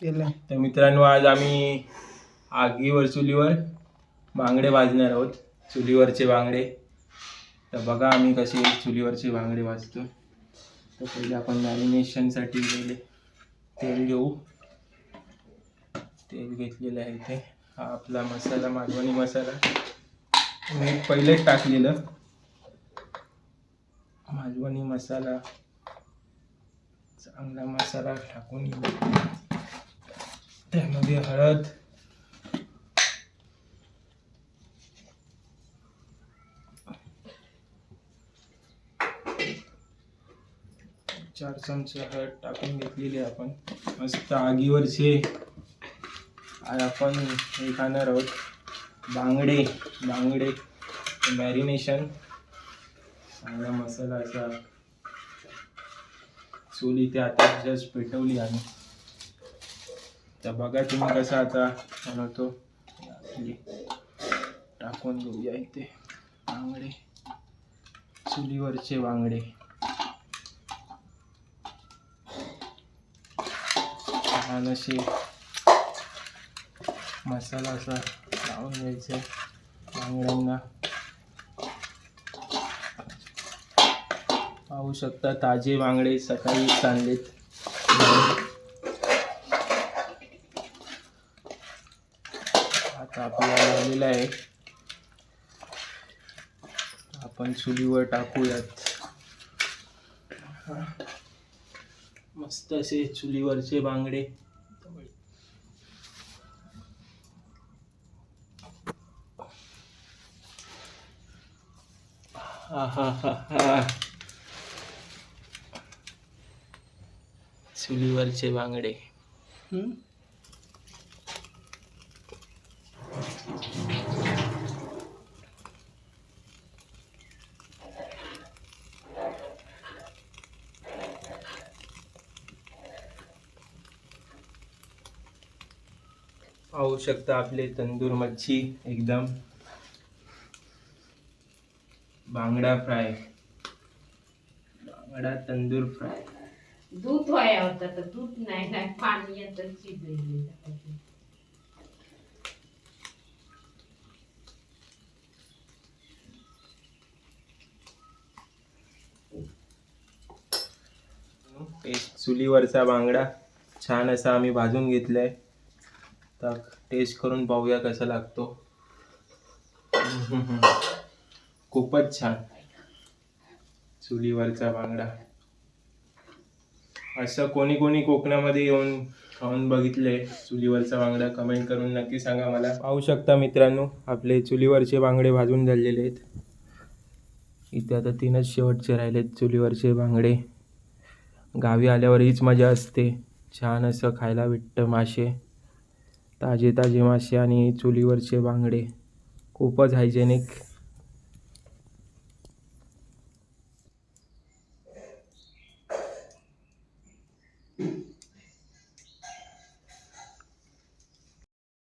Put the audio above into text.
केलं. तर मित्रांनो आज आम्ही आगीवर चुलीवर बांगडे भाजणार आहोत. चुलीवरचे बांगडे. तर बघा आम्ही कसे चुलीवरचे बांगडे भाजतो तर पहिले आपण मॅरिनेशनसाठी गेले तेल घेऊ. तेल घेतलेलं आहे इथे. हा आपला मसाला मालवणी मसाला. मी पहिलेच टाकलेलं. मालवणी मसाला. चांगला मसाला टाकून घेऊ. त्यामध्ये हळद चार चमचे हळद टाकून घेतलेली आपण. मस्त आगीवरचे. आज आपण हे खाणार आहोत. बांगडे. बांगडे. मॅरिनेशन. चांगला मसाला असा. चोली ते आता जस्ट पेटवली आम्ही. तर बघा तुम्ही कसा आता बनवतो आपली टाकून घेऊया इथे. बांगडे. चुलीवरचे बांगडे. छान असे मसाला असा लावून घ्यायचा बांगड्यांना. पाहू शकता ताजे बांगडे सकाळी आणलेत आता आपल्याला झालेला आहे आपण चुलीवर टाकूयात. मस्त असे चुलीवरचे बांगडे. आहाहाहा. चुलीवरचे बांगडे. पाहू शकता आपले तंदूर मच्छी एकदम. बांगडा फ्राय. बांगडा तंदूर फ्राय. दूध व्हाया होता तर दूध नाही नाही पाणी येतं शिजलेलं टेस्ट चुलीवरचा बांगडा. छान असा आम्ही भाजून घेतलाय. तर टेस्ट करून पाहूया कसा लागतो. खूपच छान. चुलीवरचा बांगडा. असं कोणी कोणी कोकणामध्ये येऊन खाऊन बघितले चुलीवरचा बांगडा कमेंट करून नक्की सांगा मला. पाहू शकता मित्रांनो आपले चुलीवरचे बांगडे भाजून झालेले आहेत. इथे आता तीनच शेवटचे राहिलेत चुलीवरचे बांगडे. गावी आल्यावर हीच मजा असते. छान असं खायला भेटतं मासे. ताजे ताजे मासे आणि चुलीवरचे बांगडे. खूपच हायजेनिक